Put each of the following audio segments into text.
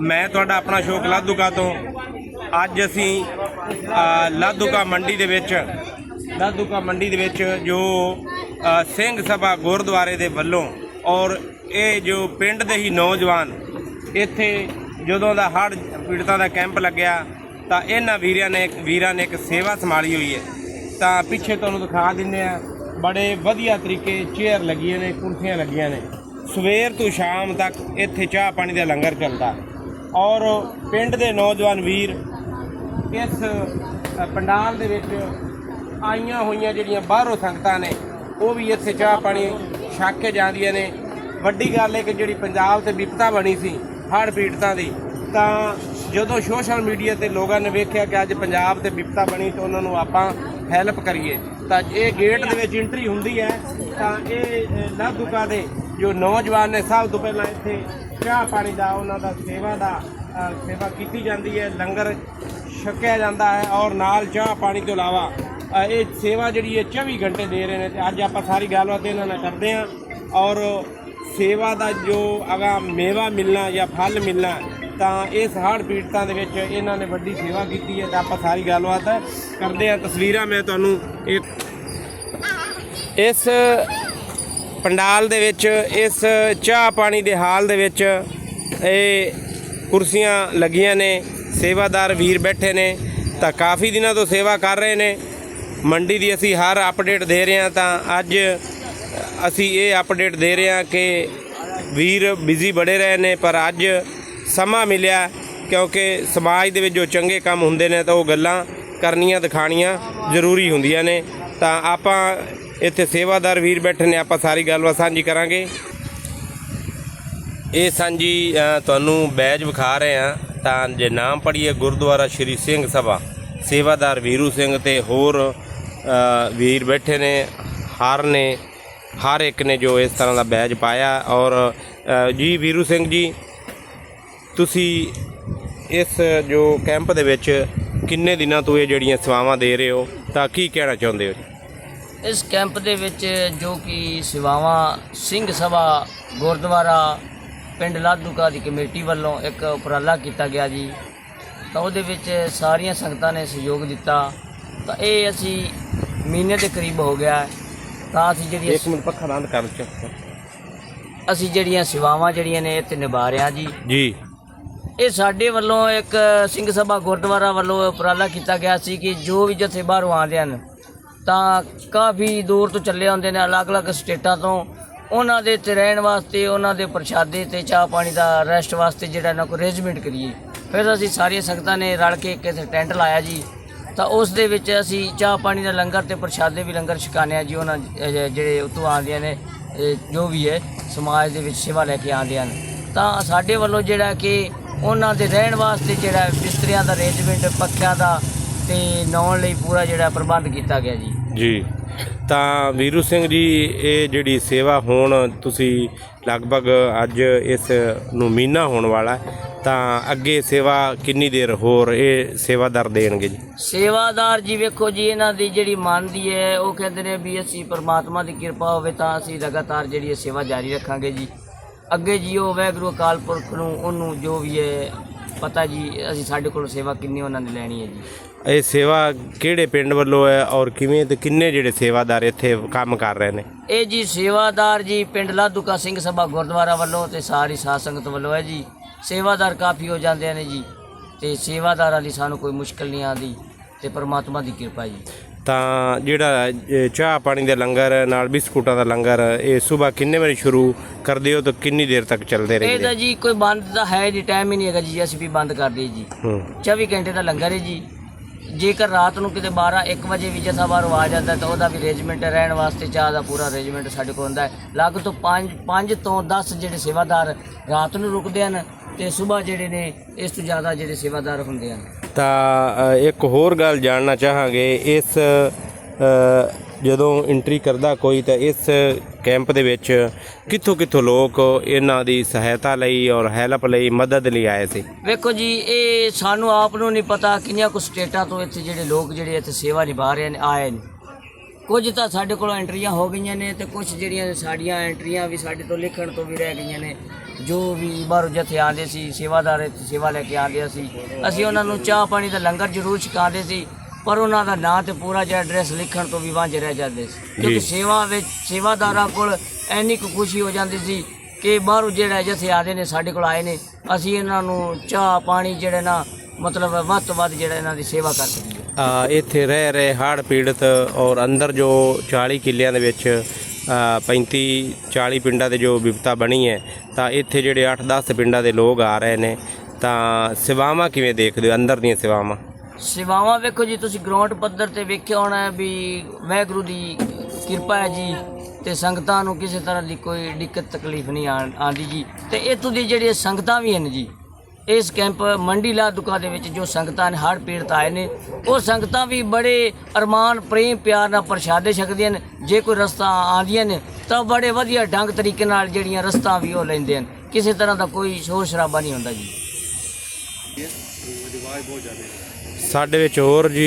ਮੈਂ ਤੁਹਾਡਾ ਆਪਣਾ ਸ਼ੋਕ ਲਾਧੂਕਾ ਤੋਂ। ਅੱਜ ਅਸੀਂ ਅ, ਲਾਧੂਕਾ ਮੰਡੀ ਦੇ ਵਿੱਚ ਲਾਧੂਕਾ ਮੰਡੀ ਦੇ ਵਿੱਚ ਜੋ ਸਿੰਘ ਸਭਾ ਗੁਰਦੁਆਰੇ ਦੇ ਵੱਲੋਂ ਔਰ ਇਹ ਜੋ ਪਿੰਡ ਦੇ ਹੀ ਨੌਜਵਾਨ ਇੱਥੇ ਜਦੋਂ ਦਾ ਹੜ੍ਹ ਪੀੜਤਾਂ ਦਾ ਕੈਂਪ ਲੱਗਿਆ ਤਾਂ ਇਹਨਾਂ ਵੀਰਾਂ ਨੇ ਵੀਰਾਂ ਨੇ ਇੱਕ ਸੇਵਾ ਸੰਭਾਲੀ ਹੋਈ ਹੈ। ਤਾਂ ਪਿੱਛੇ ਤੁਹਾਨੂੰ ਦਿਖਾ ਦਿੰਨੇ ਆ ਬੜੇ ਵਧੀਆ ਤਰੀਕੇ ਚੇਅਰ ਲੱਗੀਆਂ ਨੇ ਕੁਰਸੀਆਂ ਲੱਗੀਆਂ ਨੇ। ਸਵੇਰ ਤੋਂ ਸ਼ਾਮ ਤੱਕ ਇੱਥੇ ਚਾਹ ਪਾਣੀ ਦਾ ਲੰਗਰ ਚੱਲਦਾ। ਔਰ ਪਿੰਡ ਦੇ ਨੌਜਵਾਨ ਵੀਰ ਇਸ ਪੰਡਾਲ ਦੇ ਵਿੱਚ ਆਈਆਂ ਹੋਈਆਂ ਜਿਹੜੀਆਂ ਬਾਹਰੋਂ ਸੰਗਤਾਂ ਨੇ ਉਹ ਵੀ ਇੱਥੇ ਚਾਹ ਪਾਣੀ ਛੱਕ ਕੇ ਜਾਂਦੀਆਂ ਨੇ। ਵੱਡੀ ਗੱਲ ਹੈ ਕਿ ਜਿਹੜੀ ਪੰਜਾਬ ਤੇ ਵਿਪਤਾ ਬਣੀ ਸੀ ਹੜ੍ਹ ਪੀੜਤਾਂ ਦੀ ਤਾਂ ਜਦੋਂ ਸੋਸ਼ਲ ਮੀਡੀਆ ਤੇ ਲੋਕਾਂ ਨੇ ਵੇਖਿਆ ਕਿ ਅੱਜ ਪੰਜਾਬ ਤੇ ਵਿਪਤਾ ਬਣੀ ਤਾਂ ਉਹਨਾਂ ਨੂੰ ਆਪਾਂ ਹੈਲਪ ਕਰੀਏ। ਤਾਂ ਇਹ ਗੇਟ ਦੇ ਵਿੱਚ ਐਂਟਰੀ ਹੁੰਦੀ ਹੈ ਤਾਂ ਇਹ ਅ, ਲਾਧੂਕਾ ਦੇ ਜੋ ਨੌਜਵਾਨ ਨੇ ਸਭ ਤੋਂ ਪਹਿਲਾਂ ਇੱਥੇ ਚਾਹ ਪਾਣੀ ਦਾ, ਉਹਨਾਂ ਦਾ ਸੇਵਾ ਦਾ ਸੇਵਾ ਕੀਤੀ ਜਾਂਦੀ ਹੈ, ਲੰਗਰ ਛਕਿਆ ਜਾਂਦਾ ਹੈ ਔਰ ਨਾਲ ਚਾਹ ਪਾਣੀ ਤੋਂ ਇਲਾਵਾ ਇਹ ਸੇਵਾ ਜਿਹੜੀ ਹੈ 24 ਘੰਟੇ ਦੇ ਰਹੇ ਨੇ ਤੇ ਅੱਜ ਆਪਾਂ ਸਾਰੀ ਗੱਲਬਾਤ ਇਹਨਾਂ ਨਾਲ ਕਰਦੇ ਹਾਂ ਔਰ ਸੇਵਾ ਦਾ ਜੋ ਅਗਾ ਮੇਵਾ ਮਿਲਣਾ ਜਾਂ ਫਲ ਮਿਲਣਾ, ਤਾਂ ਇਸ ਹੜ੍ਹ ਪੀੜਤਾਂ ਦੇ ਵਿੱਚ ਇਹਨਾਂ ਨੇ ਵੱਡੀ ਸੇਵਾ ਕੀਤੀ ਹੈ ਤਾਂ ਆਪਾਂ ਸਾਰੀ ਗੱਲਬਾਤ ਕਰਦੇ ਹਾਂ ਤਸਵੀਰਾਂ ਮੈਂ ਤੁਹਾਨੂੰ ਇਹ ਇਸ ਪੰਡਾਲ ਦੇ ਵਿੱਚ, ਇਸ ਚਾਹ ਪਾਣੀ ਦੇ ਹਾਲ ਦੇ ਵਿੱਚ ਇਹ ਕੁਰਸੀਆਂ ਲੱਗੀਆਂ ਨੇ, ਸੇਵਾਦਾਰ ਵੀਰ ਬੈਠੇ ਨੇ, ਤਾਂ ਕਾਫੀ ਦਿਨਾਂ ਤੋਂ ਸੇਵਾ ਕਰ ਰਹੇ ਨੇ। ਮੰਡੀ ਦੀ ਅਸੀਂ ਹਰ ਅਪਡੇਟ ਦੇ ਰਹੇ ਹਾਂ ਤਾਂ ਅੱਜ ਅਸੀਂ ਇਹ ਅਪਡੇਟ ਦੇ ਰਹੇ ਹਾਂ ਕਿ ਵੀਰ ਬਿਜ਼ੀ ਬੜੇ ਰਹੇ ਨੇ, ਪਰ ਅੱਜ ਸਮਾਂ ਮਿਲਿਆ ਕਿਉਂਕਿ ਸਮਾਜ ਦੇ ਵਿੱਚ ਜੋ ਚੰਗੇ ਕੰਮ ਹੁੰਦੇ ਨੇ ਤਾਂ ਉਹ ਗੱਲਾਂ ਕਰਨੀਆਂ ਦਿਖਾਣੀਆਂ ਜ਼ਰੂਰੀ ਹੁੰਦੀਆਂ ਨੇ। ਤਾਂ ਆਪਾਂ ਇੱਥੇ ਸੇਵਾਦਾਰ ਵੀਰ ਬੈਠੇ ਨੇ, ਆਪਾਂ ਸਾਰੀ ਗੱਲਬਾਤ ਸਾਂਝੀ ਕਰਾਂਗੇ। ਇਹ ਸਾਂਝੀ ਤੁਹਾਨੂੰ ਬੈਜ ਵਿਖਾ ਰਹੇ ਆ ਤਾਂ ਜੇ ਨਾਮ ਪੜੀਏ ਗੁਰਦੁਆਰਾ ਸ਼੍ਰੀ ਸਿੰਘ ਸਭਾ, ਸੇਵਾਦਾਰ ਵੀਰੂ ਸਿੰਘ ਤੇ ਹੋਰ ਵੀਰ ਬੈਠੇ ਨੇ, ਹਰ ਨੇ, ਹਰ ਇੱਕ ਨੇ ਜੋ ਇਸ ਤਰ੍ਹਾਂ ਦਾ ਬੈਜ ਪਾਇਆ। ਔਰ ਜੀ ਵੀਰੂ ਸਿੰਘ ਜੀ, ਤੁਸੀਂ ਇਸ ਜੋ ਕੈਂਪ ਦੇ ਵਿੱਚ ਕਿੰਨੇ ਦਿਨਾਂ ਤੋਂ ਇਹ ਜਿਹੜੀਆਂ ਸੇਵਾਵਾਂ ਦੇ ਰਹੇ ਹੋ, ਤਾਂ ਕੀ ਕਹਿਣਾ ਚਾਹੁੰਦੇ ਹੋ ਜੀ? ਇਸ ਕੈਂਪ ਦੇ ਵਿੱਚ ਜੋ ਕਿ ਸੇਵਾਵਾਂ ਸਿੰਘ ਸਭਾ ਗੁਰਦੁਆਰਾ ਪਿੰਡ ਲਾਧੂਕਾ ਦੀ ਕਮੇਟੀ ਵੱਲੋਂ ਇੱਕ ਉਪਰਾਲਾ ਕੀਤਾ ਗਿਆ ਜੀ। ਤਾਂ ਉਹਦੇ ਵਿੱਚ ਸਾਰੀਆਂ ਸੰਗਤਾਂ ਨੇ ਸਹਿਯੋਗ ਦਿੱਤਾ। ਤਾਂ ਇਹ ਅਸੀਂ ਮਹੀਨੇ ਦੇ ਕਰੀਬ ਹੋ ਗਿਆ। ਹੈ। ਤਾਂ ਅਸੀਂ ਜਿਹੜੀਆਂ ਇੱਕ ਮਿੰਟ ਪੱਖਾ ਬੰਦ ਕਰ ਚੁੱਕ ਅਸੀਂ ਜਿਹੜੀਆਂ ਸੇਵਾਵਾਂ ਜਿਹੜੀਆਂ ਨੇ ਇਹ ਤੇ ਨਿਭਾ ਰਹੇ ਹਾਂ ਜੀ। ਜੀ। ਇਹ ਸਾਡੇ ਵੱਲੋਂ ਇੱਕ ਸਿੰਘ ਸਭਾ ਗੁਰਦੁਆਰਾ ਵੱਲੋਂ ਉਪਰਾਲਾ ਕੀਤਾ ਗਿਆ ਸੀ ਕਿ ਜੋ ਵੀ ਜਥੇ ਬਾਹਰੋਂ ਆਉਂਦੇ ਹਨ ਤਾਂ ਕਾਫੀ ਦੂਰ ਤੋਂ ਚੱਲੇ ਆਉਂਦੇ ਨੇ, ਅਲੱਗ-ਅਲੱਗ ਸਟੇਟਾਂ ਤੋਂ। ਉਹਨਾਂ ਦੇ ਤੇ ਰਹਿਣ ਵਾਸਤੇ, ਉਹਨਾਂ ਦੇ ਪ੍ਰਸ਼ਾਦੇ ਤੇ ਚਾਹ ਪਾਣੀ ਦਾ ਰੈਸਟ ਵਾਸਤੇ ਜਿਹੜਾ ਇਹਨਾਂ ਕੋ ਅਰੇਂਜਮੈਂਟ ਕਰੀਏ। ਫਿਰ ਅਸੀਂ ਸਾਰੀਆਂ ਸੰਗਤਾਂ ਨੇ ਰਲ ਕੇ ਇੱਕ ਇੱਥੇ ਟੈਂਟ ਲਾਇਆ ਜੀ। ਤਾਂ ਉਸ ਦੇ ਵਿੱਚ ਅਸੀਂ ਚਾਹ ਪਾਣੀ ਦਾ ਲੰਗਰ ਤੇ ਪ੍ਰਸ਼ਾਦੇ ਵੀ ਲੰਗਰ ਛਕਾਉਂਦੇ ਹਾਂ ਜੀ, ਉਹਨਾਂ ਜਿਹੜੇ ਉਤੋਂ ਆਉਂਦੀਆਂ ਨੇ ਜੋ ਵੀ ਹੈ, ਸਮਾਜ ਦੇ ਵਿੱਚ ਸੇਵਾ ਲੈ ਕੇ ਆਉਂਦੇ ਹਨ। ਤਾਂ ਸਾਡੇ ਵੱਲੋਂ ਜਿਹੜਾ ਕਿ ਉਹਨਾਂ ਦੇ ਰਹਿਣ ਵਾਸਤੇ ਜਿਹੜਾ ਬਿਸਤਰਿਆਂ ਦਾ ਅਰੇਂਜਮੈਂਟ ਪੱਖਿਆਂ ਦਾ ਤੇ ਨੌਣ ਲਈ ਪੂਰਾ ਜਿਹੜਾ ਪ੍ਰਬੰਧ ਕੀਤਾ ਗਿਆ ਜੀ। ਜੀ। ਤਾਂ ਵੀਰੂ ਸਿੰਘ ਜੀ ਇਹ ਜਿਹੜੀ ਸੇਵਾ ਹੁਣ ਤੁਸੀਂ ਲਗਭਗ ਅੱਜ ਇਸ ਨੂੰ ਮਹੀਨਾ ਹੋਣ ਵਾਲਾ ਤਾਂ ਅੱਗੇ ਸੇਵਾ ਕਿੰਨੀ ਦੇਰ ਹੋਰ ਇਹ ਸੇਵਾਦਾਰ ਦੇਣਗੇ ਜੀ? ਸੇਵਾਦਾਰ ਜੀ ਵੇਖੋ ਜੀ ਇਹਨਾਂ ਦੀ ਜਿਹੜੀ ਮਨ ਦੀ ਹੈ ਉਹ ਕਹਿੰਦੇ ਨੇ ਵੀ ਅਸੀਂ ਪਰਮਾਤਮਾ ਦੀ ਕਿਰਪਾ ਹੋਵੇ ਤਾਂ ਅਸੀਂ ਲਗਾਤਾਰ ਜਿਹੜੀ ਇਹ ਸੇਵਾ ਜਾਰੀ ਰੱਖਾਂਗੇ ਜੀ। ਅੱਗੇ ਜੀ ਉਹ ਵਾਹਿਗੁਰੂ ਅਕਾਲ ਪੁਰਖ ਨੂੰ ਉਹਨੂੰ ਜੋ ਵੀ ਹੈ ਪਤਾ ਜੀ ਅਸੀਂ ਸਾਡੇ ਕੋਲ ਸੇਵਾ ਕਿੰਨੀ ਉਹਨਾਂ ਨੇ ਲੈਣੀ ਹੈ ਜੀ। ਇਹ ਸੇਵਾ ਕਿਹੜੇ ਪਿੰਡ ਵੱਲੋਂ ਹੈ ਔਰ ਕਿਵੇਂ ਤੇ ਕਿੰਨੇ ਜਿਹੜੇ ਸੇਵਾਦਾਰ ਇੱਥੇ ਕੰਮ ਕਰ ਰਹੇ ਨੇ? ਇਹ ਜੀ ਸੇਵਾਦਾਰ ਜੀ ਪਿੰਡ ਲਾਧੂਕਾ ਸਿੰਘ ਸਭਾ ਗੁਰਦੁਆਰਾ ਵੱਲੋਂ ਤੇ ਸਾਰੀ ਸਾਧ ਸੰਗਤ ਵੱਲੋਂ ਹੈ ਜੀ। ਸੇਵਾਦਾਰ ਕਾਫੀ ਹੋ ਜਾਂਦੇ ਨੇ ਜੀ ਤੇ ਸੇਵਾਦਾਰਾਂ ਲਈ ਸਾਨੂੰ ਕੋਈ ਮੁਸ਼ਕਲ ਨਹੀਂ ਆਉਂਦੀ ਤੇ ਪਰਮਾਤਮਾ ਦੀ ਕਿਰਪਾ ਜੀ। ਤਾਂ ਜਿਹੜਾ ਚਾਹ ਪਾਣੀ ਦਾ ਲੰਗਰ ਨਾਲ ਬਿਸਕੁਟਾਂ ਦਾ ਲੰਗਰ ਇਹ ਸਵੇਰ ਕਿੰਨੇ ਵਜੇ ਸ਼ੁਰੂ ਕਰਦੇ ਹੋ ਤਾਂ ਕਿੰਨੀ ਦੇਰ ਤੱਕ ਚੱਲਦੇ ਇਹ ਤਾਂ ਜੀ ਕੋਈ ਬੰਦ ਦਾ ਹੈ ਜੀ ਟਾਈਮ ਹੀ ਨਹੀਂ ਹੈਗਾ ਜੀ ਅਸੀਂ ਵੀ ਬੰਦ ਕਰ ਦਈਏ ਜੀ। ਹੂੰ। 24 ਘੰਟੇ ਦਾ ਲੰਗਰ ਹੈ ਜੀ। ਜੇਕਰ ਰਾਤ ਨੂੰ ਕਿਤੇ 12 1 ਵਜੇ ਵੀ ਜਥਾ ਬਾਹਰੋਂ ਆ ਜਾਂਦਾ ਤਾਂ ਉਹਦਾ ਵੀ ਅਰੇਂਜਮੈਂਟ ਰਹਿਣ ਵਾਸਤੇ ਚਾਹ ਦਾ ਪੂਰਾ ਅਰੇਂਜਮੈਂਟ ਸਾਡੇ ਕੋਲ ਹੁੰਦਾ ਹੈ। ਲੱਗ ਤੋਂ 5 5 ਤੋਂ 10 ਜਿਹੜੇ ਸੇਵਾਦਾਰ ਰਾਤ ਨੂੰ ਰੁਕਦੇ ਹਨ ਤੇ ਸਵੇਰ ਜਿਹੜੇ ਨੇ, ਇਸ ਤੋਂ ਜ਼ਿਆਦਾ ਜਿਹੜੇ ਸੇਵਾਦਾਰ ਹੁੰਦੇ ਹਨ। ਤਾਂ ਇੱਕ ਹੋਰ ਗੱਲ ਜਾਣਨਾ ਚਾਹਾਂਗੇ, ਇਸ ਜਦੋਂ ਐਂਟਰੀ ਕਰਦਾ ਕੋਈ ਤਾਂ ਇਸ ਕੈਂਪ ਦੇ ਵਿੱਚ ਕਿੱਥੋਂ ਕਿੱਥੋਂ ਲੋਕ ਇਹਨਾਂ ਦੀ ਸਹਾਇਤਾ ਲਈ ਔਰ ਹੈਲਪ ਲਈ ਮਦਦ ਲਈ ਆਏ ਸੀ? ਵੇਖੋ ਜੀ, ਇਹ ਸਾਨੂੰ ਆਪ ਨੂੰ ਨਹੀਂ ਪਤਾ ਕਿੰਨੀਆਂ ਕੁ ਸਟੇਟਾਂ ਤੋਂ ਇੱਥੇ ਜਿਹੜੇ ਲੋਕ ਜਿਹੜੇ ਇੱਥੇ ਸੇਵਾ ਨਿਭਾ ਰਹੇ ਨੇ, ਆਏ ਨੇ। ਕੁਝ ਤਾਂ ਸਾਡੇ ਕੋਲੋਂ ਐਂਟਰੀਆਂ ਹੋ ਗਈਆਂ ਨੇ ਤੇ ਕੁਝ ਜਿਹੜੀਆਂ ਸਾਡੀਆਂ ਐਂਟਰੀਆਂ ਵੀ ਸਾਡੇ ਤੋਂ ਲਿਖਣ ਤੋਂ ਵੀ ਰਹਿ ਗਈਆਂ ਨੇ। ਜੋ ਵੀ ਬਾਹਰੋਂ ਜਥੇ ਆਉਂਦੇ ਸੀ, ਸੇਵਾਦਾਰ ਇੱਥੇ ਸੇਵਾ ਲੈ ਕੇ ਆਉਂਦੇ ਸੀ, ਅਸੀਂ ਉਹਨਾਂ ਨੂੰ ਚਾਹ ਪਾਣੀ ਦਾ ਲੰਗਰ ਜ਼ਰੂਰ ਛਕਾਉਂਦੇ ਸੀ। ਪਰ ਉਹਨਾਂ ਦਾ ਨਾਂ ਤੇ ਪੂਰਾ ਜਿਹਾ ਐਡਰੈਸ ਲਿਖਣ ਤੋਂ ਵੀ ਵਾਂਝੇ ਰਹਿ ਜਾਂਦੇ ਸੀ। ਕਿਉਂਕਿ ਸੇਵਾ ਵਿੱਚ ਸੇਵਾਦਾਰਾਂ ਕੋਲ ਇੰਨੀ ਕੁ ਖੁਸ਼ੀ ਹੋ ਜਾਂਦੀ ਸੀ ਕਿ ਬਾਹਰੋਂ ਜਿਹੜਾ ਜਥੇ ਆਦੇ ਨੇ ਸਾਡੇ ਕੋਲ ਆਏ ਨੇ ਅਸੀਂ ਇਹਨਾਂ ਨੂੰ ਚਾਹ ਪਾਣੀ ਜਿਹੜੇ ਨਾ ਮਤਲਬ ਵੱਧ ਤੋਂ ਵੱਧ ਜਿਹੜਾ ਇਹਨਾਂ ਦੀ ਸੇਵਾ ਕਰ ਸਕੀਏ। ਇੱਥੇ ਰਹਿ ਰਹੇ ਹੜ੍ਹ ਪੀੜਤ ਔਰ ਅੰਦਰ ਜੋ 40 ਕਿੱਲਿਆਂ ਦੇ ਵਿੱਚ ਅ, 35 40 ਪਿੰਡਾਂ ਦੇ ਜੋ ਵਿਪਤਾ ਬਣੀ ਹੈ ਤਾਂ ਇੱਥੇ ਜਿਹੜੇ 8-10 ਪਿੰਡਾਂ ਦੇ ਲੋਕ ਆ ਰਹੇ ਨੇ ਤਾਂ ਸੇਵਾਵਾਂ ਕਿਵੇਂ ਦੇਖਦੇ ਹੋ ਅੰਦਰ ਦੀਆਂ ਸੇਵਾਵਾਂ? ਸੇਵਾਵਾਂ ਵੇਖੋ ਜੀ, ਤੁਸੀਂ ਗਰਾਊਂਡ ਪੱਧਰ ਤੇ ਵੇਖਿਆ ਹੋਣਾ ਵੀ ਵਾਹਿਗੁਰੂ ਦੀ ਕਿਰਪਾ ਹੈ ਜੀ ਤੇ ਸੰਗਤਾਂ ਨੂੰ ਕਿਸੇ ਤਰ੍ਹਾਂ ਦੀ ਕੋਈ ਦਿੱਕਤ, ਤਕਲੀਫ ਨਹੀਂ ਆਣ- ਆਉਂਦੀ ਜੀ। ਤੇ ਇੱਥੋਂ ਦੀ ਜਿਹੜੀਆਂ ਸੰਗਤਾਂ ਵੀ ਹਨ ਜੀ, ਇਸ ਕੈਂਪ ਮੰਡੀ ਲਾ ਦੁਕਾ ਦੇ ਵਿੱਚ ਜੋ ਸੰਗਤਾਂ ਨੇ, ਹੜ੍ਹ ਪੀੜਤ ਆਏ ਨੇ, ਉਹ ਸੰਗਤਾਂ ਵੀ ਬੜੇ ਅਰਮਾਨ, ਪ੍ਰੇਮ, ਪਿਆਰ ਨਾਲ ਪ੍ਰਸ਼ਾਦੇ ਛਕਦੀਆਂ ਨੇ। ਜੇ ਕੋਈ ਰਸਤਾ ਆਉਂਦੀਆਂ ਨੇ, ਤਾਂ ਬੜੇ ਵਧੀਆ ਢੰਗ ਤਰੀਕੇ ਨਾਲ ਜਿਹੜੀਆਂ ਰਸਤਾ ਵੀ ਉਹ ਲੈਂਦੇ ਹਨ। ਕਿਸੇ ਤਰ੍ਹਾਂ ਦਾ ਕੋਈ ਸ਼ੋਰ ਸ਼ਰਾਬਾ ਨਹੀਂ ਹੁੰਦਾ ਜੀ। ਸਾਡੇ ਵਿੱਚ ਹੋਰ ਜੀ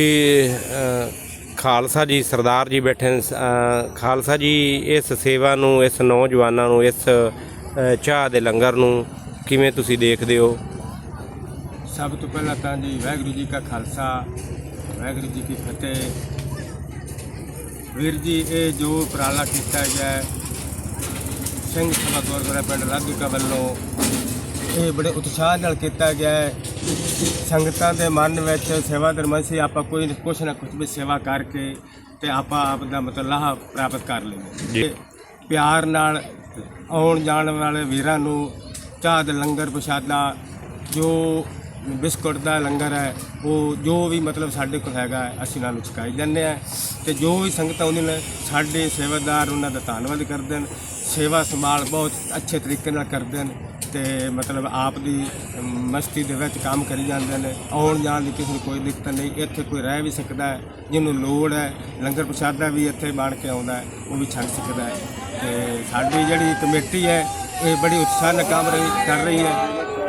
ਖਾਲਸਾ ਜੀ ਸਰਦਾਰ ਜੀ ਬੈਠੇ ਨੇ ਅ, ਖਾਲਸਾ ਜੀ ਇਸ ਸੇਵਾ ਨੂੰ ਇਸ ਨੌਜਵਾਨਾਂ ਨੂੰ ਇਸ ਚਾਹ ਦੇ ਲੰਗਰ ਨੂੰ ਕਿਵੇਂ ਤੁਸੀਂ ਦੇਖਦੇ ਹੋ? ਸਭ ਤੋਂ ਪਹਿਲਾਂ ਤਾਂ ਜੀ ਵਾਹਿਗੁਰੂ ਜੀ ਕਾ ਖਾਲਸਾ ਵਾਹਿਗੁਰੂ ਜੀ ਕੀ ਫਤਿਹ। ਵੀਰ ਜੀ ਇਹ ਜੋ ਉਪਰਾਲਾ ਕੀਤਾ ਗਿਆ ਸਿੰਘ ਸਭਾ ਗੁਰਦੁਆਰਾ ਪਿੰਡ ਲਾਧੂਕਾ ਵੱਲੋਂ ਇਹ ਬੜੇ ਉਤਸ਼ਾਹ ਨਾਲ ਕੀਤਾ ਗਿਆ ਹੈ। ਸੰਗਤਾਂ ਦੇ ਮਨ ਵਿੱਚ ਸੇਵਾ ਦਰਮਨ ਸੀ ਆਪਾਂ ਕੋਈ ਕੁਛ ਨਾ ਕੁਛ ਵੀ ਸੇਵਾ ਕਰਕੇ ਤੇ ਆਪਾਂ ਆਪ ਦਾ ਮਤਲਬ ਲਾਹਾ ਪ੍ਰਾਪਤ ਕਰ। ਤੇ ਪਿਆਰ ਨਾਲ ਆਉਣ ਜਾਣ ਵਾਲੇ ਵੀਰਾਂ ਨੂੰ ਚਾਹ ਦੇ ਲੰਗਰ ਪ੍ਰਸ਼ਾਦਾ ਜੋ ਬਿਸਕੁਟ ਦਾ ਲੰਗਰ ਹੈ ਉਹ ਜੋ ਵੀ ਮਤਲਬ ਸਾਡੇ ਕੋਲ ਹੈਗਾ ਅਸੀਂ ਨਾਲ ਛਕਾਈ ਜਾਂਦੇ ਆ ਤੇ ਜੋ ਵੀ ਸੰਗਤਾਂ ਆਉਂਦੀਆਂ ਨੇ ਸਾਡੇ ਸੇਵਾਦਾਰ ਉਹਨਾਂ ਦਾ ਧੰਨਵਾਦ ਕਰਦੇ ਨੇ ਸੇਵਾ ਸੰਭਾਲ ਬਹੁਤ ਅੱਛੇ ਤਰੀਕੇ ਨਾਲ ਕਰਦੇ ਨੇ ਤੇ ਮਤਲਬ ਆਪ ਦੀ ਮਸਤੀ ਦੇ ਵਿੱਚ ਕੰਮ ਕਰੀ ਜਾਂਦੇ ਨੇ। ਆਉਣ ਜਾਣ ਦੀ ਕਿਸੇ ਨੂੰ ਕੋਈ ਦਿੱਕਤ ਨਹੀਂ, ਇੱਥੇ ਕੋਈ ਰਹਿ ਵੀ ਸਕਦਾ ਹੈ, ਜਿਹਨੂੰ ਲੋੜ ਹੈ, ਲੰਗਰ ਪ੍ਰਸ਼ਾਦਾ ਵੀ ਇੱਥੇ ਬਣ ਕੇ ਆਉਂਦਾ ਹੈ, ਉਹ ਵੀ ਛਕ ਸਕਦਾ ਹੈ। ਤੇ ਸਾਡੀ ਜਿਹੜੀ ਕਮੇਟੀ ਹੈ, ਇਹ ਬੜੀ ਉਤਸ਼ਾਹ ਨਾਲ ਕੰਮ ਰਹੀ, ਕਰ ਰਹੀ ਹੈ।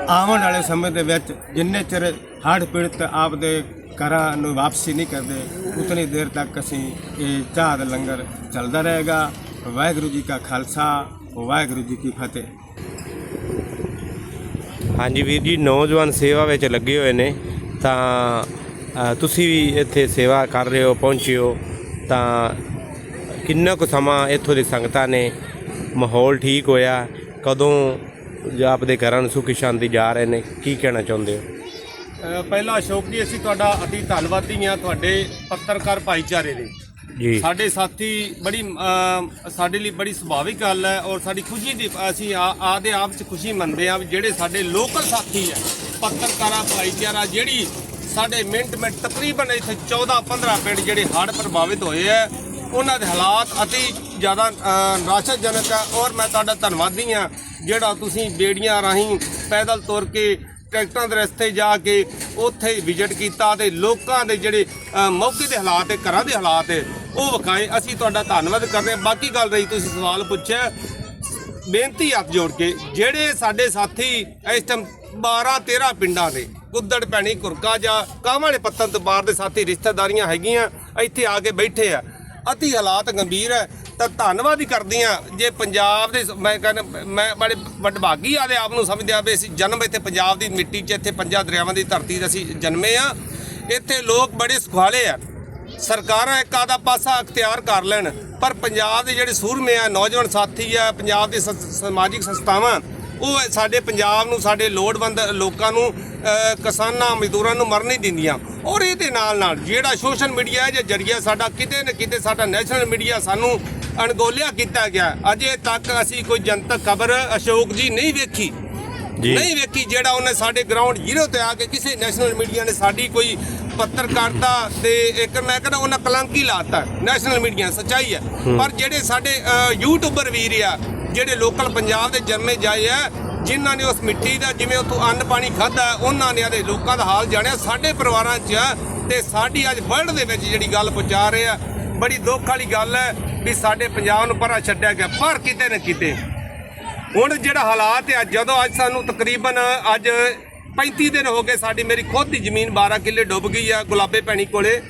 ਆਉਣ ਵਾਲੇ ਸਮੇਂ ਦੇ ਵਿੱਚ ਜਿੰਨੇ ਚਿਰ ਹੜ੍ਹ ਪੀੜਤ ਆਪ ਦੇ ਘਰਾਂ ਨੂੰ ਵਾਪਸੀ ਨਹੀਂ ਕਰਦੇ, ਉਤਨੀ ਦੇਰ ਤੱਕ ਅਸੀਂ ਇਹ ਚਾਹ ਦਾ ਲੰਗਰ ਚੱਲਦਾ ਰਹੇਗਾ। ਵਾਹਿਗੁਰੂ ਜੀ ਕਾ ਖਾਲਸਾ, ਵਾਹਿਗੁਰੂ ਜੀ ਕੀ ਫਤਿਹ। ਹਾਂਜੀ ਵੀਰ ਜੀ ਨੌਜਵਾਨ ਸੇਵਾ ਵਿੱਚ ਲੱਗੇ ਹੋਏ ਨੇ। ਤਾਂ ਤੁਸੀਂ ਵੀ ਇੱਥੇ ਸੇਵਾ ਕਰ ਰਹੇ ਹੋ ਪਹੁੰਚੇ ਹੋ। ਤਾਂ ਕਿੰਨਾ ਕੁ ਸਮਾਂ ਇੱਥੋਂ ਦੇ ਸੰਗਤਾਂ ਨੇ? ਮਾਹੌਲ ਠੀਕ ਹੋਇਆ? ਕਦੋਂ ਆਪਦੇ ਘਰਾਂ ਨੂੰ ਸੁਖੀ ਸ਼ਾਂਤੀ ਜਾ ਰਹੇ ਨੇ? ਕੀ ਕਹਿਣਾ ਚਾਹੁੰਦੇ ਹੋ? ਅ, ਪਹਿਲਾਂ ਅਸ਼ੋਕ ਜੀ ਅਸੀਂ ਤੁਹਾਡਾ ਅਤੀ ਧੰਨਵਾਦੀ ਹਾਂ। ਤੁਹਾਡੇ ਪੱਤਰਕਾਰ ਭਾਈਚਾਰੇ ਦੇ। ਜੀ। ਸਾਡੇ ਸਾਥੀ ਬੜੀ ਅ, ਸਾਡੇ ਲਈ ਬੜੀ ਸੁਭਾਵਿਕ ਗੱਲ ਹੈ ਔਰ ਸਾਡੀ ਖੁਸ਼ੀ ਦੀ ਅਸੀਂ ਆ- ਆਦੇ ਆਪ ਚ ਖੁਸ਼ੀ ਮੰਨਦੇ ਹਾਂ ਵੀ ਜਿਹੜੇ ਸਾਡੇ ਲੋਕਲ ਸਾਥੀ ਹੈ ਪੱਤਰਕਾਰਾਂ ਭਾਈਚਾਰਾ ਜਿਹੜੀ ਸਾਡੇ ਮਿੰਟ ਮਿੰਟ ਤਕਰੀਬਨ ਇੱਥੇ 14 15 ਪਿੰਡ ਜਿਹੜੇ ਹੜ੍ਹ ਪ੍ਰਭਾਵਿਤ ਹੋਏ ਹੈ ਉਹਨਾਂ ਦੇ ਹਾਲਾਤ ਅਤੀ ਜ਼ਿਆਦਾ ਅ, ਨਿਰਾਸ਼ਾਜਨਕ ਹੈ ਔਰ ਮੈਂ ਤੁਹਾਡਾ ਧੰਨਵਾਦੀ ਹਾਂ ਜਿਹੜਾ ਤੁਸੀਂ ਬੇੜੀਆਂ ਰਾਹੀਂ ਪੈਦਲ ਤੁਰ ਕੇ ਟਰੈਕਟਰਾਂ ਦੇ ਰਸਤੇ ਜਾ ਕੇ ਉੱਥੇ ਵਿਜ਼ਿਟ ਕੀਤਾ ਤੇ ਲੋਕਾਂ ਦੇ ਜਿਹੜੇ ਮੌਕੇ ਦੇ ਹਾਲਾਤ ਹੈ ਘਰਾਂ ਦੇ ਹਾਲਾਤ ਹੈ ਉਹ ਵਿਖਾਏ। ਅਸੀਂ ਤੁਹਾਡਾ ਧੰਨਵਾਦ ਕਰਦੇ ਹਾਂ। ਬਾਕੀ ਗੱਲ ਰਹੀ, ਤੁਸੀਂ ਸਵਾਲ ਪੁੱਛਿਆ। ਬੇਨਤੀ ਹੱਥ ਜੋੜ ਕੇ, ਜਿਹੜੇ ਸਾਡੇ ਸਾਥੀ ਇਸ ਟਾਈਮ 12 13 ਪਿੰਡਾਂ ਦੇ, ਕੁੱਦੜ ਪੈਣੀ ਕੁਰਕਾ ਜਾਂ ਕਾਂਵਾਂ ਵਾਲੇ ਪੱਤਨ ਤੋਂ ਬਾਹਰ ਦੇ ਸਾਥੀ, ਰਿਸ਼ਤੇਦਾਰੀਆਂ ਹੈਗੀਆਂ, ਇੱਥੇ ਆ ਕੇ ਬੈਠੇ ਆ। ਅਤੀ ਹਾਲਾਤ ਗੰਭੀਰ ਹੈ, ਤਾਂ ਧੰਨਵਾਦ ਹੀ ਕਰਦੀ ਆ ਜੇ ਪੰਜਾਬ ਦੇ ਮੈਂ ਕਹਿੰਦਾ, ਮੈਂ ਬੜੇ ਵਡਭਾਗੀ ਆਦੇ ਆਪ ਨੂੰ ਸਮਝਦੇ ਆ ਵੀ ਅਸੀਂ ਜਨਮ ਇੱਥੇ ਪੰਜਾਬ ਦੀ ਮਿੱਟੀ 'ਚ, ਇੱਥੇ ਪੰਜਾਂ ਦਰਿਆਵਾਂ ਦੀ ਧਰਤੀ 'ਤੇ ਅਸੀਂ ਜਨਮੇ ਆ ਇੱਥੇ ਲੋਕ ਬੜੇ ਸੁਖਾਲੇ ਆ। ਸਰਕਾਰਾਂ ਇੱਕ ਆਦਾ ਪਾਸਾ ਅਖਤਿਆਰ ਕਰ ਲੈਣ, ਪਰ ਪੰਜਾਬ ਦੇ ਜਿਹੜੇ ਸੂਰਮੇ ਆ, ਨੌਜਵਾਨ ਸਾਥੀ ਆ, ਪੰਜਾਬ ਦੇ ਸ- ਸਮਾਜਿਕ ਸੰਸਥਾਵਾਂ, ਉਹ ਸਾਡੇ ਪੰਜਾਬ ਨੂੰ, ਸਾਡੇ ਲੋੜਵੰਦ ਲੋਕਾਂ ਨੂੰ ਕਿਸਾਨਾਂ, ਮਜ਼ਦੂਰਾਂ ਨੂੰ ਮਰਨ ਨਹੀਂ ਦਿੰਦੀਆਂ। ਔਰ ਇਹਦੇ ਨਾਲ ਨਾਲ ਜਿਹੜਾ ਸੋਸ਼ਲ ਮੀਡੀਆ ਹੈ ਜੇ ਜਰੀਆ ਸਾਡਾ ਕਿਤੇ ਨਾ ਕਿਤੇ ਸਾਡਾ ਨੈਸ਼ਨਲ ਮੀਡੀਆ ਸਾਨੂੰ ਅਣਗੌਲਿਆ ਕੀਤਾ ਗਿਆ। ਅਜੇ ਤੱਕ ਅਸੀਂ ਕੋਈ ਜਨਤਕ ਖਬਰ ਅਸ਼ੋਕ ਜੀ ਨਹੀਂ ਵੇਖੀ। ਨਹੀਂ ਵੇਖੀ ਜਿਹੜਾ ਉਹਨੇ ਸਾਡੇ ਗਰਾਊਂਡ ਜ਼ੀਰੋ ਤੇ ਆ ਕੇ ਕਿਸੇ ਨੈਸ਼ਨਲ ਮੀਡੀਆ ਨੇ ਸਾਡੀ ਕੋਈ ਪੱਤਰਕਾਰਤਾ ਤੇ ਇੱਕ ਮੈਂ ਕਹਿੰਦਾ ਉਹਨਾਂ ਕਲੰਕ ਲਾਤਾ। ਨੈਸ਼ਨਲ ਮੀਡੀਆ ਸੱਚਾਈ ਹੈ। ਪਰ ਜਿਹੜੇ ਸਾਡੇ ਯੂਟਿਊਬਰ ਵੀਰ ਆ ਜਿਹੜੇ ਲੋਕਲ ਪੰਜਾਬ ਦੇ ਜਨਮੇ ਜਾਏ ਆ ਜਿਨ੍ਹਾਂ ਨੇ ਉਸ ਮਿੱਟੀ ਦਾ ਜਿਵੇਂ ਉੱਥੋਂ ਅੰਨ ਪਾਣੀ ਖਾਦਾ ਉਹਨਾਂ ਨੇ ਆਦੇ ਲੋਕਾਂ ਦਾ ਹਾਲ ਜਾਣਿਆ। ਸਾਡੇ ਪਰਿਵਾਰਾਂ 'ਚ ਤੇ ਸਾਡੀ ਅੱਜ ਵਰਲਡ ਦੇ ਵਿੱਚ ਜਿਹੜੀ ਗੱਲ ਪਹੁੰਚਾ ਰਹੇ ਆ, ਬੜੀ ਦੁੱਖ ਵਾਲੀ ਗੱਲ ਹੈ ਵੀ ਸਾਡੇ ਪੰਜਾਬ ਨੂੰ ਪਰਾਂ ਛੱਡਿਆ ਗਿਆ, ਪਰ ਕਿਤੇ ਨਾ ਕਿਤੇ। ਹੁਣ ਜਿਹੜਾ ਹਾਲਾਤ ਹੈ ਜਦੋਂ ਅੱਜ ਸਾਨੂੰ ਤਕਰੀਬਨ ਅੱਜ 35 ਦਿਨ ਹੋ ਗਏ ਸਾਡੀ ਮੇਰੀ ਖੁਦ ਦੀ ਜ਼ਮੀਨ 12 ਕਿੱਲੇ ਡੁੱਬ ਗਈ ਆ ਗੁਲਾਬੇ ਪੈਣੀ ਕੋਲੇ।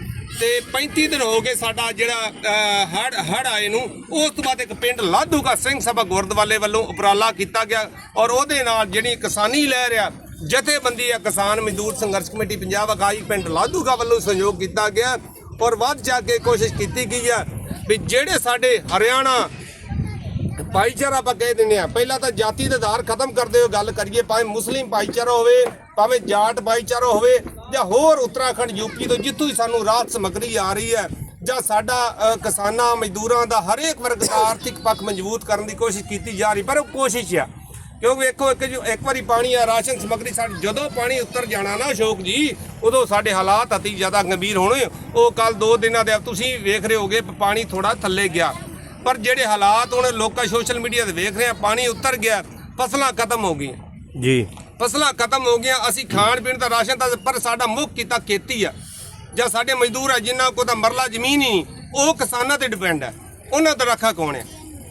ਤੇ 35 ਦਿਨ ਹੋ ਗਏ ਸਾਡਾ ਜਿਹੜਾ ਹੜ ਹੜ ਆਏ ਨੂੰ, ਉਸ ਤੋਂ ਬਾਅਦ ਇੱਕ ਪਿੰਡ ਲਾਧੂਗਾ ਸਿੰਘ ਸਭਾ ਗੁਰਦੁਆਰੇ ਵੱਲੋਂ ਉਪਰਾਲਾ ਕੀਤਾ ਗਿਆ ਔਰ ਉਹਦੇ ਨਾਲ ਜਿਹੜੀ ਕਿਸਾਨੀ ਲਹਿਰ ਆ, ਜਥੇਬੰਦੀ ਆ ਕਿਸਾਨ ਮਜ਼ਦੂਰ ਸੰਘਰਸ਼ ਕਮੇਟੀ ਪੰਜਾਬ ਇਕਾਈ ਪਿੰਡ ਲਾਧੂਗਾ ਵੱਲੋਂ ਸਹਿਯੋਗ ਕੀਤਾ ਗਿਆ ਔਰ ਵੱਧ ਜਾ ਕੇ ਕੋਸ਼ਿਸ਼ ਕੀਤੀ ਗਈ ਆ ਵੀ ਜਿਹੜੇ ਸਾਡੇ ਹਰਿਆਣਾ ਭਾਈਚਾਰਾ ਆਪਾਂ ਕਹਿ ਦਿੰਦੇ ਆ ਪਹਿਲਾਂ ਤਾਂ ਜਾਤੀ ਦੇ ਆਧਾਰ ਖਤਮ ਕਰਦੇ ਹੋ ਗੱਲ ਕਰੀਏ, ਭਾਵੇਂ ਮੁਸਲਿਮ ਭਾਈਚਾਰਾ ਹੋਵੇ, ਭਾਵੇਂ ਜਾਟ ਭਾਈਚਾਰਾ ਹੋਵੇ, ਜਾਂ ਹੋਰ ਉੱਤਰਾਖੰਡ, ਯੂਪੀ ਤੋਂ ਜਿੱਥੋਂ ਹੀ ਸਾਨੂੰ ਰਾਹਤ ਸਮੱਗਰੀ ਆ ਰਹੀ ਹੈ, ਜਾਂ ਸਾਡਾ ਕਿਸਾਨਾਂ, ਮਜ਼ਦੂਰਾਂ ਦਾ ਹਰੇਕ ਵਰਗ ਦਾ ਆਰਥਿਕ ਪੱਖ ਮਜ਼ਬੂਤ ਕਰਨ ਦੀ ਕੋਸ਼ਿਸ਼ ਕੀਤੀ ਜਾ ਰਹੀ, ਪਰ ਉਹ ਕੋਸ਼ਿਸ਼ ਆ। ਕਿਉਂਕਿ ਵੇਖੋ, ਇੱਕ ਜੋ ਇੱਕ ਵਾਰੀ ਪਾਣੀ ਆ, ਰਾਸ਼ਨ ਸਮੱਗਰੀ ਸਾਡੀ ਜਦੋਂ ਪਾਣੀ ਉੱਤਰ ਜਾਣਾ ਨਾ ਅਸ਼ੋਕ ਜੀ, ਉਦੋਂ ਸਾਡੇ ਹਾਲਾਤ ਅਤੀ ਜ਼ਿਆਦਾ ਗੰਭੀਰ ਹੋਣੇ। ਉਹ ਕੱਲ ਦੋ ਦਿਨਾਂ ਦੇ ਤੁਸੀਂ ਵੇਖ ਰਹੇ ਹੋਗੇ, ਪਾਣੀ ਥੋੜਾ ਥੱਲੇ ਗਿਆ। ਪਰ ਜਿਹੜੇ ਹਾਲਾਤ ਹੁਣ ਲੋਕਾਂ ਸੋਸ਼ਲ ਮੀਡੀਆ ਤੇ ਵੇਖ ਰਹੇ ਆ ਪਾਣੀ ਉੱਤਰ ਗਿਆ ਫਸਲਾਂ ਖਤਮ ਹੋ ਗਈਆਂ। ਜੀ। ਫਸਲਾਂ ਖਤਮ ਹੋ ਗਈਆਂ ਅਸੀਂ ਖਾਣ ਪੀਣ ਦਾ ਰਾਸ਼ਨ ਤਾਂ ਪਰ ਸਾਡਾ ਮੁੱਖ ਕੀਤਾ ਖੇਤੀ ਆ। ਜਾਂ ਸਾਡੇ ਮਜ਼ਦੂਰ ਆ ਜਿਨ੍ਹਾਂ ਕੋਲ ਤਾਂ ਮਰਲਾ ਜ਼ਮੀਨ ਹੀ ਉਹ ਕਿਸਾਨਾਂ ਤੇ ਡਿਪੈਂਡ ਹੈ ਉਹਨਾਂ ਦਾ ਰਾਖਾ ਕੌਣ ਹੈ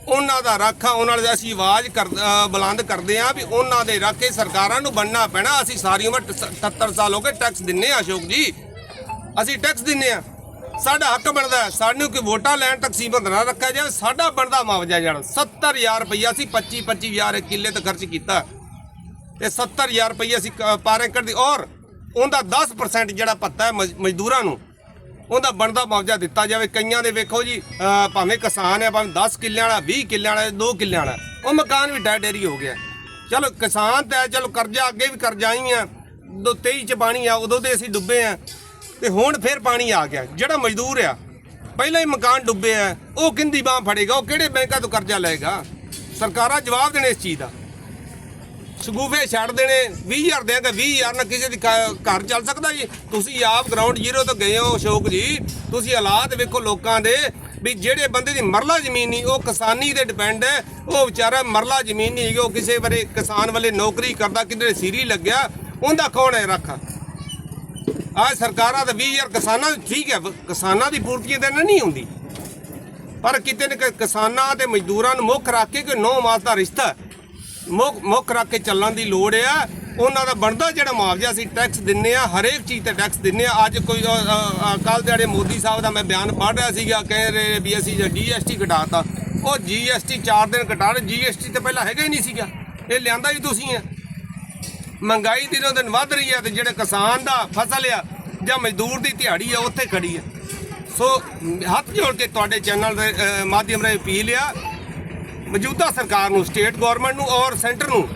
ਉਹਨਾਂ ਦਾ ਰਾਖਾ ਉਹਨਾਂ ਦੇ ਅਸੀਂ ਆਵਾਜ਼ ਕਰ ਬੁਲੰਦ ਕਰਦੇ ਆ ਵੀ ਉਹਨਾਂ ਦੇ ਰਾਖੇ ਸਰਕਾਰਾਂ ਨੂੰ ਬਣਨਾ ਪੈਣਾ। ਅਸੀਂ ਸਾਰੀ ਉਮਰ 77 ਸਾਲ ਹੋ ਗਏ ਟੈਕਸ ਦਿੰਨੇ ਆ ਅਸ਼ੋਕ ਜੀ। ਅਸੀਂ ਟੈਕਸ ਦਿੰਨੇ ਆ। ਸਾਡਾ ਹੱਕ ਬਣਦਾ ਸਾਨੂੰ ਕਿ ਵੋਟਾਂ ਲੈਣ ਤੱਕ ਸੀਮਤ ਨਾ ਰੱਖਿਆ ਜਾਵੇ। ਸਾਡਾ ਬਣਦਾ ਮੁਆਵਜ਼ਾ ਜਾਣ। 70000 ਰੁਪਈਆ ਅਸੀਂ 25 25000 ਕਿੱਲੇ ਤੇ ਖਰਚ ਕੀਤਾ। ਤੇ 70000 ਰੁਪਈਆ ਅਸੀਂ ਕ- ਪਰ ਏਕੜ ਦੀ ਔਰ ਉਹਦਾ 10% ਜਿਹੜਾ ਪੱਤਾ ਹੈ ਮਜ਼- ਮਜ਼ਦੂਰਾਂ ਨੂੰ ਉਹਦਾ ਬਣਦਾ ਮੁਆਵਜ਼ਾ ਦਿੱਤਾ ਜਾਵੇ। ਕਈਆਂ ਦੇ ਵੇਖੋ ਜੀ ਭਾਵੇਂ ਕਿਸਾਨ ਹੈ ਭਾਵੇਂ 10 ਕਿੱਲਿਆਂ ਵਾਲਾ 20 ਕਿੱਲਿਆਂ ਵਾਲਾ 2 ਕਿੱਲਿਆਂ ਵਾਲਾ ਉਹ ਮਕਾਨ ਵੀ ਡੈ ਡੇਰੀ ਹੋ ਗਿਆ। ਚਲੋ ਕਿਸਾਨ ਤਾਂ ਹੈ, ਚਲੋ ਕਰਜ਼ਾ ਅੱਗੇ ਵੀ ਕਰਜ਼ਾ ਹੀ ਆ ਦੋ 23 ਚ ਪਾਣੀ ਆ ਉਦੋਂ ਤੇ ਅਸੀਂ ਡੁੱਬੇ ਆ ਤੇ ਹੁਣ ਫਿਰ ਪਾਣੀ ਆ ਗਿਆ। ਜਿਹੜਾ ਮਜ਼ਦੂਰ ਆ, ਪਹਿਲਾਂ ਹੀ ਮਕਾਨ ਡੁੱਬੇ ਆ, ਉਹ ਕਿੰਦੀ ਬਾਹ ਫੜੇਗਾ, ਉਹ ਕਿਹੜੇ ਬੈਂਕਾਂ ਤੋਂ ਕਰਜ਼ਾ ਲਏਗਾ? ਸਰਕਾਰਾਂ ਜਵਾਬ ਦੇਣੇ ਇਸ ਚੀਜ਼ ਦਾ। ਸ਼ਗੂਫੇ ਛੱਡ ਦੇਣੇ 20000 ਦੇਗਾ 20000 ਨਾਲ ਕਿਸੇ ਦੀ ਘ- ਘਰ ਚੱਲ ਸਕਦਾ ਜੀ। ਤੁਸੀਂ ਆਪ ਗਰਾਊਂਡ ਜ਼ੀਰੋ ਤੋਂ ਗਏ ਹੋ, ਅਸ਼ੋਕ ਜੀ। ਤੁਸੀਂ ਹਾਲਾਤ ਵੇਖੋ ਲੋਕਾਂ ਦੇ ਵੀ ਜਿਹੜੇ ਬੰਦੇ ਦੀ ਮਰਲਾ ਜ਼ਮੀਨ ਨਹੀਂ, ਉਹ ਕਿਸਾਨੀ ਤੇ ਡਿਪੈਂਡ ਹੈ। ਉਹ ਵਿਚਾਰਾ ਮਰਲਾ ਜ਼ਮੀਨ ਨਹੀਂ ਹੈਗੀ, ਉਹ ਕਿਸੇ ਵੇਲੇ ਕਿਸਾਨ ਵਾਲੇ ਨੌਕਰੀ ਕਰਦਾ ਕਿਧਰੇ ਸੀਰੀ ਲੱਗਿਆ, ਉਹਦਾ ਕੌਣ ਹੈ ਰੱਖਾ? ਆ ਸਰਕਾਰਾਂ ਤਾਂ 20000 ਕਿਸਾਨਾਂ ਠੀਕ ਹੈ ਕਿਸਾਨਾਂ ਦੀ ਪੂਰਤੀ ਤਾਂ ਨਹੀਂ ਹੁੰਦੀ। ਪਰ ਕਿਤੇ ਨਾ ਕਿਤੇ ਕਿਸਾਨਾਂ ਤੇ ਮਜ਼ਦੂਰਾਂ ਨੂੰ ਮੁੱਖ ਰੱਖ ਕੇ ਕੋਈ ਨੌ ਮਾਸ ਦਾ ਰਿਸ਼ਤਾ, ਮੁੱਖ ਮੁੱਖ ਰੱਖ ਕੇ ਚੱਲਣ ਦੀ ਲੋੜ ਆ, ਉਹਨਾਂ ਦਾ ਬਣਦਾ ਜਿਹੜਾ ਮੁਆਵਜ਼ਾ ਅਸੀਂ ਟੈਕਸ ਦਿੰਨੇ ਆ, ਹਰੇਕ ਚੀਜ਼ ਤੇ ਟੈਕਸ ਦਿੰਨੇ ਆ। ਅੱਜ ਕੋਈ ਕੱਲ ਜਿਹੜੇ ਮੋਦੀ ਸਾਹਿਬ ਦਾ ਮੈਂ ਬਿਆਨ ਪੜ੍ਹ ਰਿਹਾ ਸੀਗਾ, ਕਹਿ ਰਹੇ ਵੀ ਅਸੀਂ ਜੀਐਸਟੀ ਘਟਾਤਾ। ਉਹ ਜੀਐਸਟੀ 4 ਦਿਨ ਘਟਾ ਰਹੇ ਜੀਐਸਟੀ ਤੇ ਪਹਿਲਾਂ ਹੈਗਾ ਹੀ ਨਹੀਂ ਸੀਗਾ। ਇਹ ਲਿਆਂਦਾ ਹੀ ਤੁਸੀਂ ਆ। ਮਹਿੰਗਾਈ ਦਿਨੋਂ ਦਿਨ ਵੱਧ ਰਹੀ ਹੈ ਤੇ ਜਿਹੜੇ ਕਿਸਾਨ ਦਾ ਫਸਲ ਆ ਜਾਂ ਮਜ਼ਦੂਰ ਦੀ ਦਿਹਾੜੀ ਆ ਉੱਥੇ ਖੜੀ ਆ। ਸੋ ਹੱਥ ਜੋੜ ਕੇ ਤੁਹਾਡੇ ਚੈਨਲ ਦੇ ਮਾਧਿਅਮ ਰਾਹੀਂ ਅਪੀਲ ਆ ਮੌਜੂਦਾ ਸਰਕਾਰ ਨੂੰ ਸਟੇਟ ਗਵਰਨਮੈਂਟ ਨੂੰ ਔਰ ਸੈਂਟਰ ਨੂੰ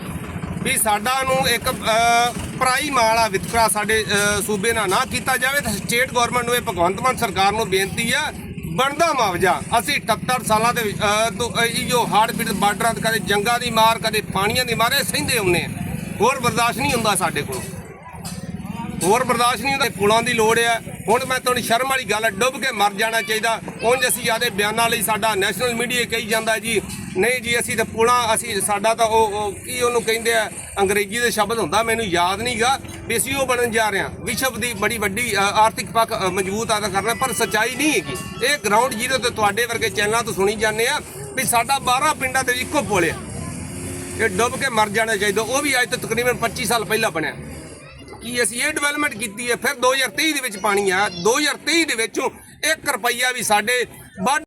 ਵੀ ਸਾਡਾ ਨੂੰ ਇੱਕ ਅਹ, ਪਰਾਈ ਮਾਲਾ ਵਿਤਕਰਾ ਸਾਡੇ ਸੂਬੇ ਨਾਲ ਨਾ ਕੀਤਾ ਜਾਵੇ ਤਾਂ ਸਟੇਟ ਗਵਰਨਮੈਂਟ ਨੂੰ ਇਹ ਭਗਵੰਤ ਮਾਨ ਸਰਕਾਰ ਨੂੰ ਬੇਨਤੀ ਆ ਬਣਦਾ ਮੁਆਵਜ਼ਾ। ਅਸੀਂ 78 ਸਾਲਾਂ ਦੇ ਵਿੱਚ, ਅਹ, ਤੋਂ ਇਹ ਜੋ ਹਾਰਡ ਪੀੜ ਬਾਰਡਰਾਂ ਤੇ ਕਦੇ ਜੰਗਾਂ ਦੀ ਮਾਰ ਕਦੇ ਪਾਣੀਆਂ ਦੀ ਮਾਰ ਇਹ ਸਹਿੰਦੇ ਹੁੰਨੇ ਆ। ਹੋਰ ਬਰਦਾਸ਼ਤ ਨਹੀਂ ਹੁੰਦਾ ਸਾਡੇ ਕੋਲ। ਹੋਰ ਬਰਦਾਸ਼ਤ ਨਹੀਂ ਹੁੰਦਾ ਪੁਲਾਂ ਦੀ ਲੋੜ ਹੈ ਹੁਣ ਮੈਂ ਤੁਹਾਨੂੰ ਸ਼ਰਮ ਵਾਲੀ ਗੱਲ ਡੁੱਬ ਕੇ ਮਰ ਜਾਣਾ ਚਾਹੀਦਾ। ਉਂਝ ਅਸੀਂ ਆਦੇ ਬਿਆਨਾਂ ਲਈ ਸਾਡਾ ਨੈਸ਼ਨਲ ਮੀਡੀਆ ਕਹੀ ਜਾਂਦਾ ਜੀ ਨਹੀਂ ਜੀ ਅਸੀਂ ਤਾਂ ਪੁਲਾਂ ਅਸੀਂ ਸਾਡਾ ਤਾਂ ਉਹ ਉਹ ਕੀ ਉਹਨੂੰ ਕਹਿੰਦੇ ਆ ਅੰਗਰੇਜ਼ੀ ਦੇ ਸ਼ਬਦ ਹੁੰਦਾ ਮੈਨੂੰ ਯਾਦ ਨਹੀਂਗਾ ਵੀ ਅਸੀਂ ਉਹ ਬਣਨ ਜਾ ਰਹੇ ਹਾਂ। ਵਿਸ਼ਵ ਦੀ ਬੜੀ ਵੱਡੀ ਆਰਥਿਕ ਪੱਖ ਅ, ਮਜ਼ਬੂਤ ਆਦਾ ਕਰਨਾ ਪਰ ਸੱਚਾਈ ਨਹੀਂ ਹੈਗੀ। ਇਹ ਗਰਾਊਂਡ ਜ਼ੀਰੋ ਤੇ ਤੁਹਾਡੇ ਵਰਗੇ ਚੈਨਲਾਂ ਤੋਂ ਸੁਣੀ ਜਾਂਦੇ ਆ ਵੀ ਸਾਡਾ 12 ਪਿੰਡਾਂ ਦੇ ਇੱਕੋ ਪੁਲ ਆ। ਇਹ ਡੁੱਬ ਕੇ ਮਰ ਜਾਣਾ ਚਾਹੀਦਾ, ਉਹ ਵੀ ਅੱਜ ਤੋਂ ਤਕਰੀਬਨ 25 ਸਾਲ ਪਹਿਲਾਂ ਬਣਿਆ। ਕੀ ਅਸੀਂ ਇਹ ਡਿਵੈਲਪਮੈਂਟ ਕੀਤੀ ਹੈ, ਫਿਰ 2023 ਦੇ ਵਿੱਚ ਪਾਣੀ ਆ 2023 ਦੇ ਵਿੱਚੋਂ 1 ਰੁਪਈਆ ਵੀ ਸਾਡੇ ਵੱਧ